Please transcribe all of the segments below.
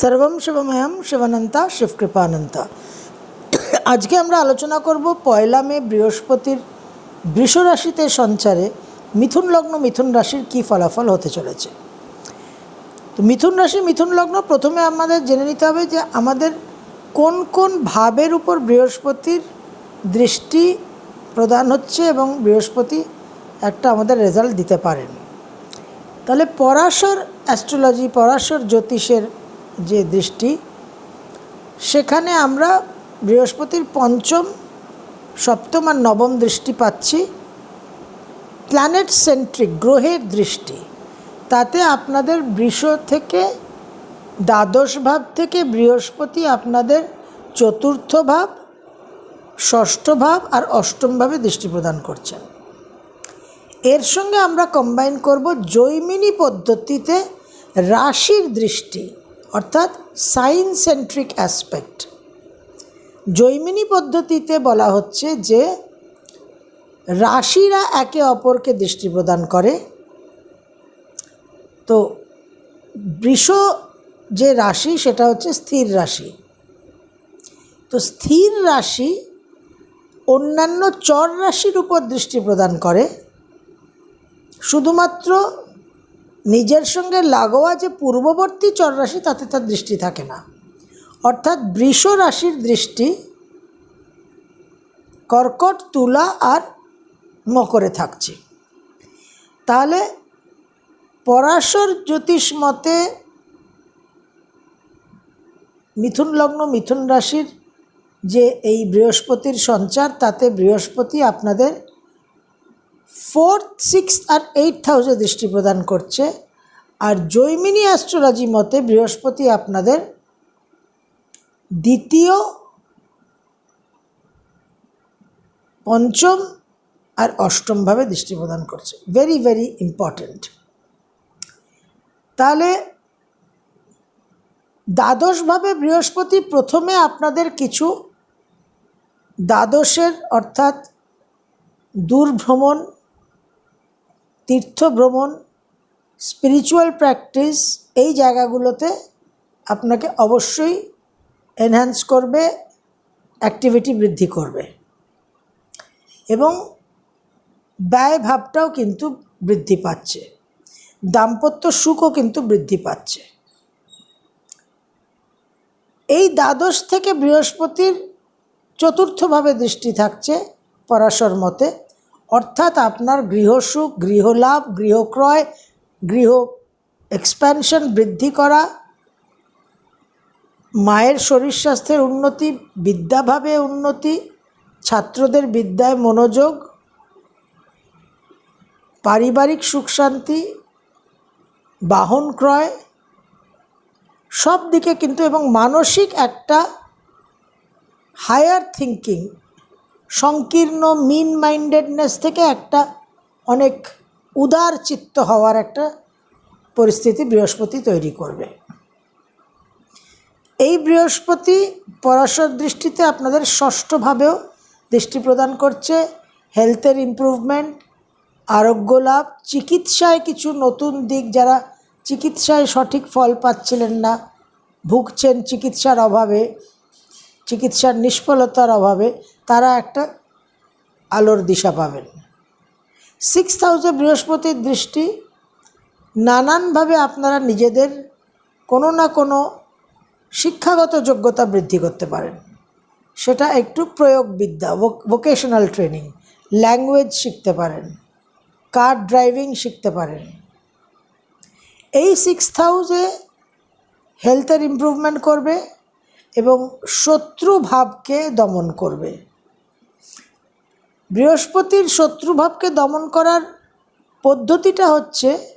সর্বম শিবময়ম শিবানন্তা শিবকৃপানন্তা। আজকে আমরা আলোচনা করব পয়লা মে বৃহস্পতির বৃষ রাশিতে সঞ্চারে মিথুন লগ্ন, মিথুন রাশির কী ফলাফল হতে চলেছে। তো মিথুন রাশি, মিথুন লগ্ন প্রথমে আমাদের জেনে নিতে হবে যে আমাদের কোন কোন ভাবের উপর বৃহস্পতির দৃষ্টি প্রদান হচ্ছে এবং বৃহস্পতি একটা আমাদের রেজাল্ট দিতে পারেন। তাহলে পরাশর অ্যাস্ট্রোলজি, পরাশর জ্যোতিষের যে দৃষ্টি, সেখানে আমরা বৃহস্পতির পঞ্চম, সপ্তম আর নবম দৃষ্টি পাচ্ছি। প্ল্যানেট সেন্ট্রিক গ্রহের দৃষ্টি। তাতে আপনাদের বৃষ থেকে, দ্বাদশ ভাব থেকে বৃহস্পতি আপনাদের চতুর্থ ভাব, ষষ্ঠ ভাব আর অষ্টম ভাবে দৃষ্টি প্রদান করছেন। এর সঙ্গে আমরা কম্বাইন করব জৈমিনী পদ্ধতিতে রাশির দৃষ্টি। অর্থাৎ সাইন সেন্ট্রিক অ্যাসপেক্ট। জৈমিনী পদ্ধতিতে বলা হচ্ছে যে, রাশিরা একে অপরকে দৃষ্টি প্রদান করে। তো, বৃষ যে রাশি, সেটা হচ্ছে স্থির রাশি। তো, স্থির রাশি অন্যান্য চর রাশির উপর দৃষ্টি প্রদান করে। শুধুমাত্র নিজের সঙ্গে লাগোয়া যে পূর্ববর্তী চর রাশি তাতে তার দৃষ্টি থাকে না। অর্থাৎ বৃষ রাশির দৃষ্টি কর্কট, তুলা আর মকরে থাকছে। তাহলে পরাশর জ্যোতিষ মতে মিথুন লগ্ন, মিথুন রাশির যে এই বৃহস্পতির সঞ্চার, তাতে বৃহস্পতি আপনাদের ফোর্থ সিক্স আর এইট হাউসে দৃষ্টি প্রদান করছে। আর জৈমিনী অ্যাস্ট্রোলজি মতে বৃহস্পতি আপনাদের দ্বিতীয়, পঞ্চম আর অষ্টমভাবে দৃষ্টি প্রদান করছে। ভেরি ভেরি ইম্পর্ট্যান্ট তাহলে দ্বাদশভাবে বৃহস্পতি প্রথমে আপনাদের কিছু দ্বাদশের অর্থাৎ দূর ভ্রমণ তীর্থ ভ্রমণ স্পিরিচুয়াল প্র্যাকটিস এই জায়গাগুলোতে আপনাকে অবশ্যই এনহ্যান্স করবে অ্যাক্টিভিটি বৃদ্ধি করবে। এবং ব্যয় ভাবটাও কিন্তু বৃদ্ধি পাচ্ছে। দাম্পত্য সুখও কিন্তু বৃদ্ধি পাচ্ছে। এই দ্বাদশ থেকে বৃহস্পতির চতুর্থভাবে দৃষ্টি থাকছে পরাশর মতে। অর্থাৎ আপনার গৃহসুখ, গৃহলাভ, গৃহক্রয়, গৃহ এক্সপ্যানশন বৃদ্ধি করা, মায়ের শরীর স্বাস্থ্যের উন্নতি, বিদ্যাভাবে উন্নতি, ছাত্রদের বিদ্যায় মনোযোগ, পারিবারিক সুখ শান্তি, বাহন ক্রয় সব দিকে কিন্তু এবং মানসিক একটা হায়ার থিঙ্কিং সংকীর্ণ মিন মাইন্ডেডনেস থেকে একটা অনেক উদার চিত্ত হওয়ার একটা পরিস্থিতি বৃহস্পতি তৈরি করবে। এই বৃহস্পতি পরাশর দৃষ্টিতে আপনাদের ষষ্ঠভাবেও দৃষ্টি প্রদান করছে। হেলথের ইমপ্রুভমেন্ট আরোগ্য লাভ, চিকিৎসায় কিছু নতুন দিক যারা চিকিৎসায় সঠিক ফল পাচ্ছিলেন না, ভুগছেন চিকিৎসার অভাবে, চিকিৎসার নিষ্ফলতার অভাবে তারা একটা আলোর দিশা পাবেন। সিক্স হাউসে বৃহস্পতির দৃষ্টি নানানভাবে আপনারা নিজেদের কোনো না কোনো শিক্ষাগত যোগ্যতা বৃদ্ধি করতে পারেন। সেটা একটু প্রয়োগবিদ্যা ভোকেশনাল ট্রেনিং ল্যাঙ্গুয়েজ শিখতে পারেন কার ড্রাইভিং শিখতে পারেন। এই সিক্স হাউসে হেলথের ইমপ্রুভমেন্ট করবে এবং শত্রু ভাবকে দমন করবে। বৃহস্পতির শত্রুভাবকে দমন করার পদ্ধতিটা হচ্ছে,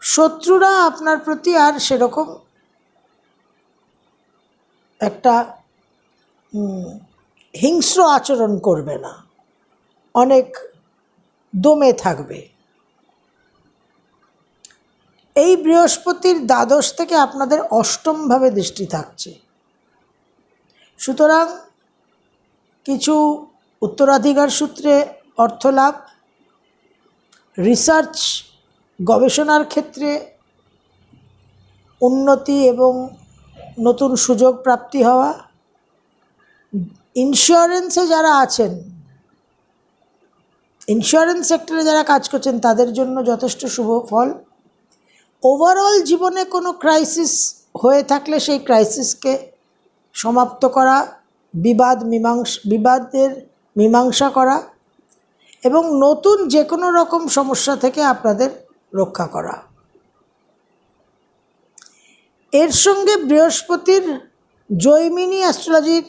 শত্রুরা আপনার প্রতি আর সেরকম একটা হিংস্র আচরণ করবে না। অনেক দমে থাকবে। এই বৃহস্পতির দ্বাদশ থেকে আপনাদের অষ্টমভাবে দৃষ্টি থাকছে। সুতরাং কিছু উত্তরাধিকার সূত্রে অর্থ লাভ রিসার্চ গবেষণার ক্ষেত্রে উন্নতি এবং নতুন সুযোগ প্রাপ্তি হওয়া ইন্স্যুরেন্সে যারা আছেন ইন্স্যুরেন্স সেক্টরে যারা কাজ করছেন, তাদের জন্য যথেষ্ট শুভ ফল। ওভারঅল জীবনে কোনো ক্রাইসিস হয়ে থাকলে সেই ক্রাইসিসকে সমাপ্ত করা, বিবাদ, মীমাংস, বিবাদের মীমাংসা করা এবং নতুন যে কোনো রকম সমস্যা থেকে আপনাদের রক্ষা করা। এর সঙ্গে বৃহস্পতির জৈমিনী অ্যাস্ট্রোলজির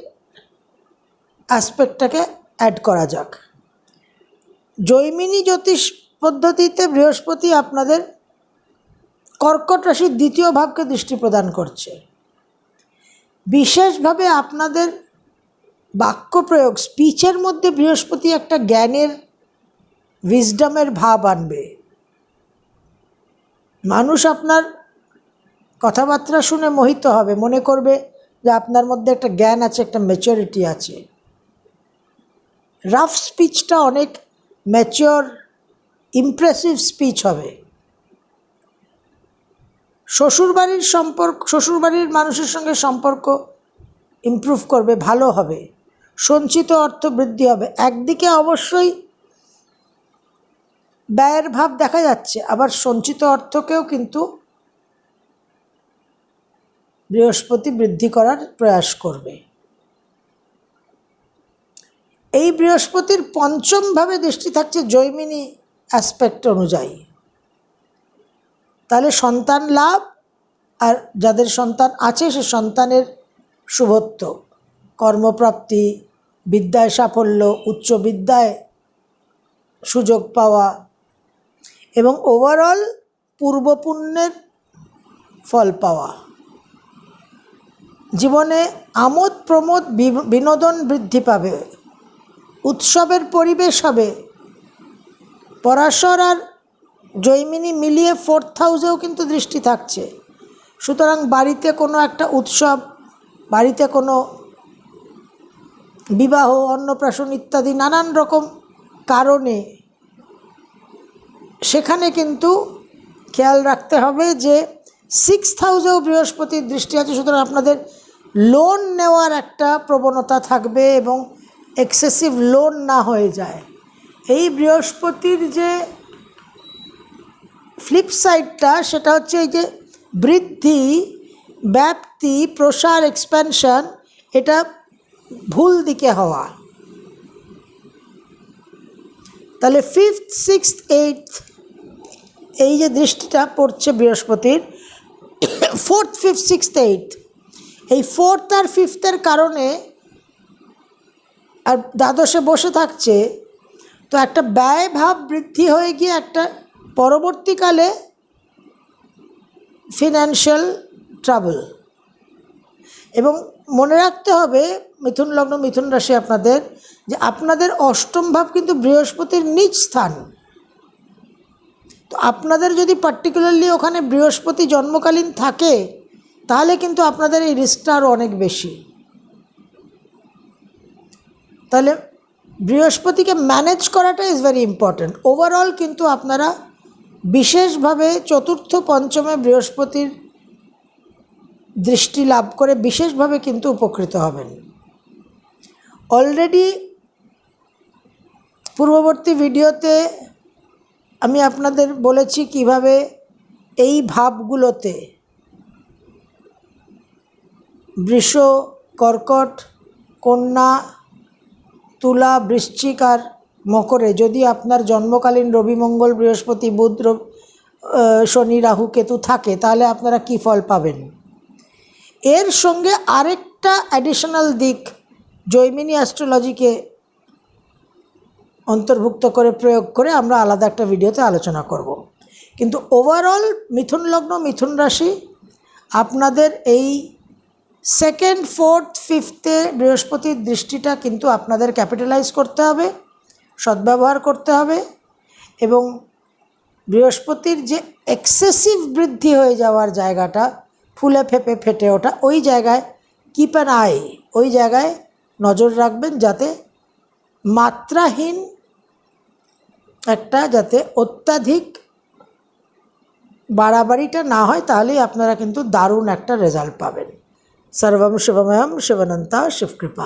অ্যাসপেক্টটাকে অ্যাড করা যাক। জৈমিনী জ্যোতিষ পদ্ধতিতে বৃহস্পতি আপনাদের কর্কট রাশির দ্বিতীয় ভাবকে দৃষ্টি প্রদান করছে। বিশেষভাবে আপনাদের বাক্য প্রয়োগ স্পিচের মধ্যে বৃহস্পতি একটা জ্ঞানের উইজডমের ভাব আনবে। মানুষ আপনার কথাবার্তা শুনে মোহিত হবে, মনে করবে যে আপনার মধ্যে একটা জ্ঞান আছে, একটা ম্যাচুরিটি আছে। রাফ স্পিচটা অনেক ম্যাচিওর ইমপ্রেসিভ স্পিচ হবে। শ্বশুরবাড়ির সম্পর্ক, শ্বশুরবাড়ির মানুষের সঙ্গে সম্পর্ক ইমপ্রুভ করবে, ভালো হবে। সঞ্চিত অর্থ বৃদ্ধি হবে। একদিকে অবশ্যই ব্যয়ের ভাব দেখা যাচ্ছে, আবার সঞ্চিত অর্থকেও কিন্তু বৃহস্পতি বৃদ্ধি করার প্রয়াস করবে। এই বৃহস্পতির পঞ্চমভাবে দৃষ্টি থাকছে জৈমিনী অ্যাসপেক্ট অনুযায়ী। তাহলে সন্তান লাভ, আর যাদের সন্তান আছে সে সন্তানের শুভত্ব, কর্মপ্রাপ্তি বিদ্যায় সাফল্য, উচ্চ বিদ্যায় সুযোগ পাওয়া এবং ওভারঅল পূর্বপুণ্যের ফল পাওয়া। জীবনে আমোদ, প্রমোদ বিনোদন বৃদ্ধি পাবে। উৎসবের পরিবেশ হবে। পরাশর আর জৈমিনী মিলিয়ে ফোর্থ হাউসেও কিন্তু দৃষ্টি থাকছে। সুতরাং বাড়িতে কোনো একটা উৎসব, বাড়িতে কোনো বিবাহ, অন্নপ্রাশন ইত্যাদি নানান রকম কারণে সেখানে কিন্তু খেয়াল রাখতে হবে যে সিক্স হাউসেও বৃহস্পতির দৃষ্টি আছে, সুতরাং আপনাদের লোন নেওয়ার একটা প্রবণতা থাকবে এবং এক্সেসিভ লোন না হয়ে যায়। এই বৃহস্পতির যে ফ্লিপ সাইডটা সেটা হচ্ছে এই যে বৃদ্ধি, ব্যাপ্তি, প্রসার এক্সপ্যানশন এটা ভুল দিকে হওয়া। তাহলে ফিফথ সিক্সথ এইটথ এই যে দৃষ্টিটা পড়ছে বৃহস্পতির ফোর্থ ফিফথ সিক্সথ এইটথ এই ফোর্থ আর ফিফথের কারণে আর দ্বাদশে বসে থাকছে, তো একটা ব্যয় ভাব বৃদ্ধি হয়ে গিয়ে একটা পরবর্তীকালে ফিনান্সিয়াল ট্রাবল এবং মনে রাখতে হবে, মিথুন লগ্ন, মিথুন রাশি আপনাদের, যে আপনাদের অষ্টম ভাব কিন্তু বৃহস্পতির নিজ স্থান। তো আপনাদের যদি পার্টিকুলারলি ওখানে বৃহস্পতি জন্মকালীন থাকে, তাহলে কিন্তু আপনাদের এই রিস্কটা আরও অনেক বেশি। তাহলে বৃহস্পতিকে ম্যানেজ করাটা ইজ ভেরি ইম্পর্ট্যান্ট ওভারঅল কিন্তু আপনারা বিশেষভাবে চতুর্থ, পঞ্চমে বৃহস্পতির দৃষ্টি লাভ করে বিশেষভাবে কিন্তু উপকৃত হবেন। অলরেডি পূর্ববর্তী ভিডিওতে আমি আপনাদের বলেছি কীভাবে এই ভাবগুলোতে বৃষ, কর্কট, কন্যা, তুলা, বৃশ্চিক আর মকরে যদি আপনার জন্মকালীন রবি মঙ্গল বৃহস্পতি বুধ শনি রাহু কেতু থাকে, তাহলে আপনারা কী ফল পাবেন? এর সঙ্গে আরেকটা অ্যাডিশনাল দিক জৈমিনী অ্যাস্ট্রোলজিকে অন্তর্ভুক্ত করে প্রয়োগ করে আমরা আলাদা একটা ভিডিওতে আলোচনা করব। কিন্তু ওভারঅল মিথুন লগ্ন, মিথুন রাশি, আপনাদের এই সেকেন্ড ফোর্থ ফিফথে বৃহস্পতির দৃষ্টিটা কিন্তু আপনাদের ক্যাপিটালাইজ করতে হবে, সদ্ব্যবহার করতে হবে এবং বৃহস্পতির যে এক্সেসিভ বৃদ্ধি হয়ে যাওয়ার জায়গাটা ফুলে ফেপে ফেটে ওঠা ওই জায়গায় কিপ অ্যান আই ওই জায়গায় নজর রাখবেন যাতে মাত্রাহীন একটা যাতে অত্যাধিক বাড়াবাড়িটা না হয় তাহলেই আপনারা কিন্তু দারুণ একটা রেজাল্ট পাবেন। সর্বম শুভময়ম শিবনন্তা শিবকৃপা